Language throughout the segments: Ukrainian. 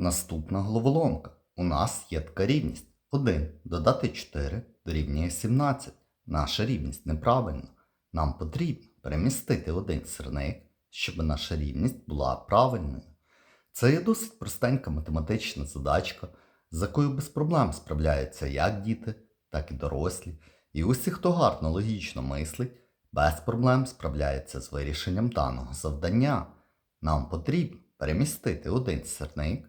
Наступна головоломка. У нас є така рівність. 1 додати 4 дорівнює 17. Наша рівність неправильна. Нам потрібно перемістити один сирник, щоб наша рівність була правильною. Це є досить простенька математична задачка, з якою без проблем справляються як діти, так і дорослі. І усі, хто гарно логічно мислить, без проблем справляється з вирішенням даного завдання. Нам потрібно перемістити один сирник,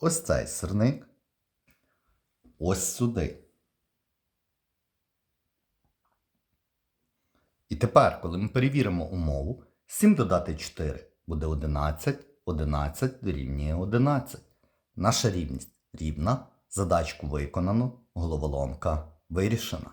ось цей сирник ось сюди. І тепер, коли ми перевіримо умову, 7 додати 4 буде 11, 11 дорівнює 11. Наша рівність рівна, задачку виконано, головоломка вирішена.